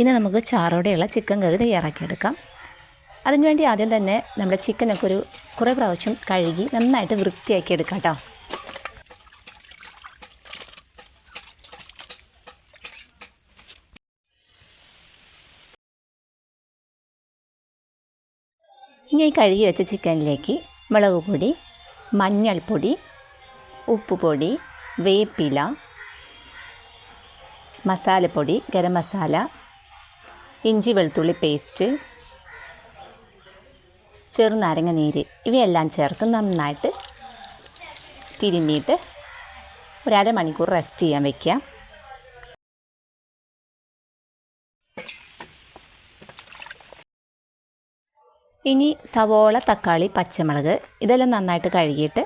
ഇന്ന് നമുക്ക് ചാറോടെയുള്ള ചിക്കൻ കറി തയ്യാറാക്കിയെടുക്കാം. അതിനുവേണ്ടി ആദ്യം തന്നെ നമ്മുടെ ചിക്കനൊക്കെ ഒരു കുറേ പ്രാവശ്യം കഴുകി നന്നായിട്ട് വൃത്തിയാക്കി എടുക്കാം കേട്ടോ. ഇനി ഈ കഴുകി വെച്ച ചിക്കനിലേക്ക് മുളക് പൊടി മഞ്ഞൾപ്പൊടി ഉപ്പുപൊടി വേപ്പില മസാലപ്പൊടി ഗരം മസാല ഇഞ്ചി വെളുത്തുള്ളി പേസ്റ്റ് ചെറുനാരങ്ങ നീര് ഇവയെല്ലാം ചേർത്ത് നന്നായിട്ട് തിരുമ്മിയിട്ട് ഒരമണിക്കൂർ റെസ്റ്റ് ചെയ്യാൻ വയ്ക്കുക ഇനി സവോള തക്കാളി പച്ചമുളക് ഇതെല്ലാം നന്നായിട്ട് കഴുകിയിട്ട്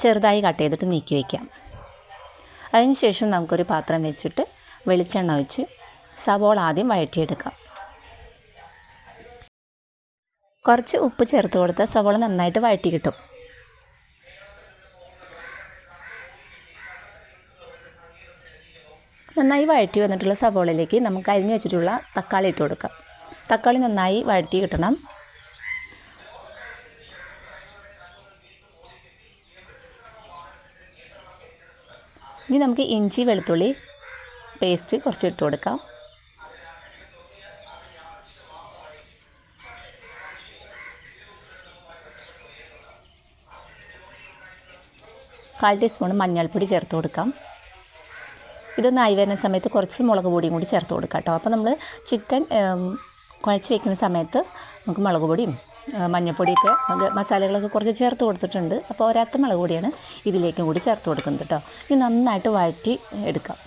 ചെറുതായി കട്ട് ചെയ്തിട്ട് നീക്കി വയ്ക്കാം അതിനുശേഷം നമുക്കൊരു പാത്രം വെച്ചിട്ട് വെളിച്ചെണ്ണ ഒഴിച്ച് സവോള ആദ്യം വഴറ്റിയെടുക്കാം. കുറച്ച് ഉപ്പ് ചേർത്ത് കൊടുത്താൽ സവോള നന്നായിട്ട് വഴറ്റി കിട്ടും. നന്നായി വഴറ്റി വന്നിട്ടുള്ള സവോളയിലേക്ക് നമുക്ക് അരിഞ്ഞു വെച്ചിട്ടുള്ള തക്കാളി ഇട്ട് കൊടുക്കാം. തക്കാളി നന്നായി വഴറ്റി കിട്ടണം. ഇനി നമുക്ക് ഇഞ്ചി വെളുത്തുള്ളി പേസ്റ്റ് കുറച്ച് ഇട്ട് കൊടുക്കാം. കാൽ ടീസ്പൂൺ മഞ്ഞൾപ്പൊടി ചേർത്ത് കൊടുക്കാം. ഇതൊന്ന് ആയി വരുന്ന സമയത്ത് കുറച്ച് മുളക് പൊടിയും കൂടി ചേർത്ത് കൊടുക്കാം കേട്ടോ. അപ്പോൾ നമ്മൾ ചിക്കൻ കുഴച്ച് വയ്ക്കുന്ന സമയത്ത് നമുക്ക് മുളക് പൊടിയും മഞ്ഞൾപ്പൊടിയൊക്കെ മസാലകളൊക്കെ കുറച്ച് ചേർത്ത് കൊടുത്തിട്ടുണ്ട്. അപ്പോൾ ഒരത്ത മുളക് പൊടിയാണ് ഇതിലേക്കും കൂടി ചേർത്ത് കൊടുക്കുന്നത് കേട്ടോ. ഇത് നന്നായിട്ട് വഴറ്റി എടുക്കാം.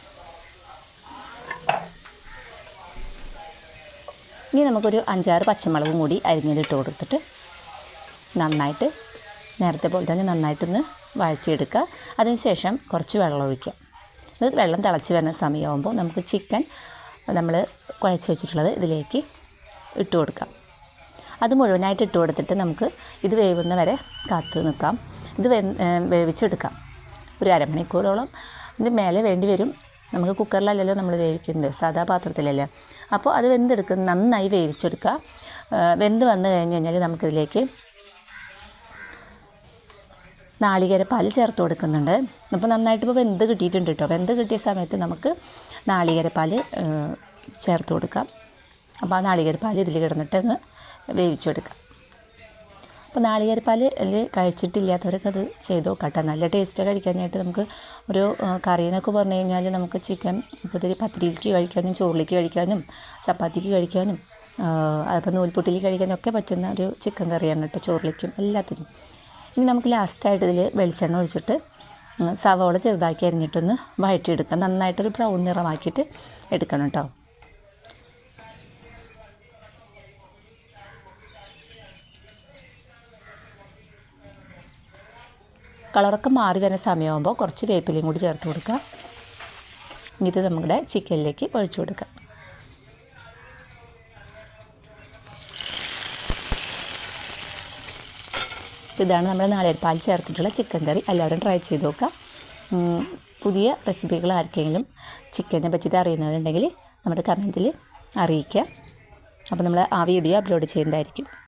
ഇനി നമുക്കൊരു അഞ്ചാറ് പച്ചമുളകും കൂടി അരിഞ്ഞതിട്ട് കൊടുത്തിട്ട് നന്നായിട്ട് നേരത്തെ പോലെ തന്നെ നന്നായിട്ടൊന്ന് വഴറ്റിയെടുക്കുക. അതിനുശേഷം കുറച്ച് വെള്ളം ഒഴിക്കുക. ഇത് വെള്ളം തിളച്ച് വരുന്ന സമയമാകുമ്പോൾ നമുക്ക് ചിക്കൻ നമ്മൾ കുഴച്ച് വെച്ചിട്ടുള്ളത് ഇതിലേക്ക് ഇട്ട് കൊടുക്കാം. അത് മുഴുവനായിട്ട് ഇട്ട് കൊടുത്തിട്ട് നമുക്ക് ഇത് വേവുന്ന വരെ കാത്ത് നിൽക്കാം. ഇത് വേവിച്ചെടുക്കാം. ഒരു അരമണിക്കൂറോളം ഇത് മേലെ വേണ്ടി വരും. നമുക്ക് കുക്കറിലല്ലല്ലോ നമ്മൾ വേവിക്കുന്നത് സാധാ പാത്രത്തിലല്ലേ. അപ്പോൾ അത് വെന്തെടുക്കുന്ന നന്നായി വേവിച്ചെടുക്കുക. വെന്ത് വന്നു കഴിഞ്ഞ് കഴിഞ്ഞാൽ നമുക്കിതിലേക്ക് നാളികേര പാൽ ചേർത്ത് കൊടുക്കുന്നുണ്ട്. അപ്പോൾ നന്നായിട്ട് ഇപ്പോൾ വെന്ത് കിട്ടിയിട്ടുണ്ട് കേട്ടോ വെന്ത് കിട്ടിയ സമയത്ത് നമുക്ക് നാളികേര പാൽ ചേർത്ത് കൊടുക്കാം. അപ്പോൾ ആ നാളികേര പാൽ ഇതിൽ കിടന്നിട്ടൊന്ന് വേവിച്ചെടുക്കാം അപ്പോൾ നാളികേരപ്പാൽ കഴിച്ചിട്ടില്ലാത്തവരൊക്കെ അത് ചെയ്ത് നോക്കട്ടെ. നല്ല ടേസ്റ്റ് കഴിക്കാനായിട്ട് നമുക്ക് ഒരു കറി എന്നൊക്കെ പറഞ്ഞു കഴിഞ്ഞാൽ നമുക്ക് ചിക്കൻ ഇപ്പോൾ ഇതിൽ പത്തിരിക്ക് കഴിക്കാനും ചോറിലേക്ക് കഴിക്കാനും ചപ്പാത്തിക്ക് കഴിക്കാനും അതിപ്പോൾ നൂൽപുട്ടിലേക്ക് കഴിക്കാനും ഒക്കെ പറ്റുന്ന ഒരു ചിക്കൻ കറിയാണ് കേട്ടോ ചോറിലേക്കും എല്ലാത്തിനും. ഇനി നമുക്ക് ലാസ്റ്റായിട്ട് ഇതിൽ വെളിച്ചെണ്ണ ഒഴിച്ചിട്ട് സവോള ചെറുതാക്കി അരിഞ്ഞിട്ടൊന്ന് വഴറ്റിയെടുക്കാം. നന്നായിട്ടൊരു ബ്രൗൺ നിറമാക്കിയിട്ട് എടുക്കണം കേട്ടോ കളറൊക്കെ മാറി വരുന്ന സമയമാകുമ്പോൾ കുറച്ച് വേപ്പിലയും കൂടി ചേർത്ത് കൊടുക്കുക ഇത് നമ്മുടെ ചിക്കനിലേക്ക് ഒഴിച്ചു കൊടുക്കാം. ഇതാണ് നമ്മുടെ നാളികേരപ്പാൽ ചേർത്തിട്ടുള്ള ചിക്കൻ കറി. എല്ലാവരും ട്രൈ ചെയ്ത് നോക്കാം പുതിയ റെസിപ്പികൾ ആർക്കെങ്കിലും ചിക്കനെ പറ്റിയിട്ട് അറിയുന്നവരുണ്ടെങ്കിൽ നമ്മുടെ കമന്റിൽ അറിയിക്കുക. അപ്പോൾ നമ്മൾ ആ വീഡിയോ അപ്ലോഡ് ചെയ്യുന്നതായിരിക്കും.